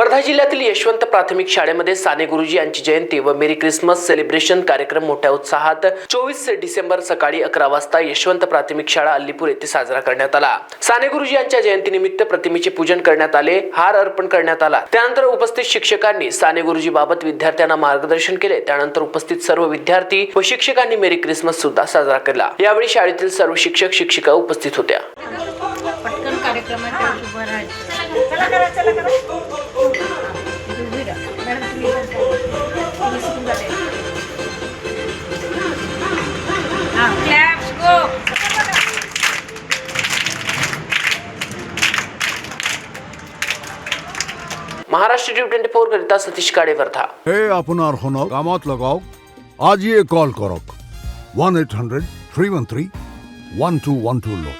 वर्धा जिल्ह्यातील यशवंत प्राथमिक शाळेमध्ये साने गुरुजी यांची जयंती व मेरी क्रिसमस सेलिब्रेशन कार्यक्रम मोठ्या उत्साहात चोवीस डिसेंबर सकाळी अकरा वाजता यशवंत प्राथमिक शाळा अल्लीपूर येथे साजरा करण्यात आला. साने गुरुजी यांच्या जयंतीनिमित्त प्रतिमेचे पूजन करण्यात आले हार अर्पण करण्यात आला. त्यानंतर उपस्थित शिक्षकांनी साने गुरुजी बाबत विद्यार्थ्यांना मार्गदर्शन केले. त्यानंतर उपस्थित सर्व विद्यार्थी व शिक्षकांनी मेरी क्रिसमस सुद्धा साजरा केला. यावेळी शाळेतील सर्व शिक्षक शिक्षिका उपस्थित होत्या. claps, go. Maharashtra T twenty four करिता सतीश काडे वर्धा হে আপনার হনক কামত লগাওক আজিয়ে কল কৰক one eight hundred three one three one two one two লৈ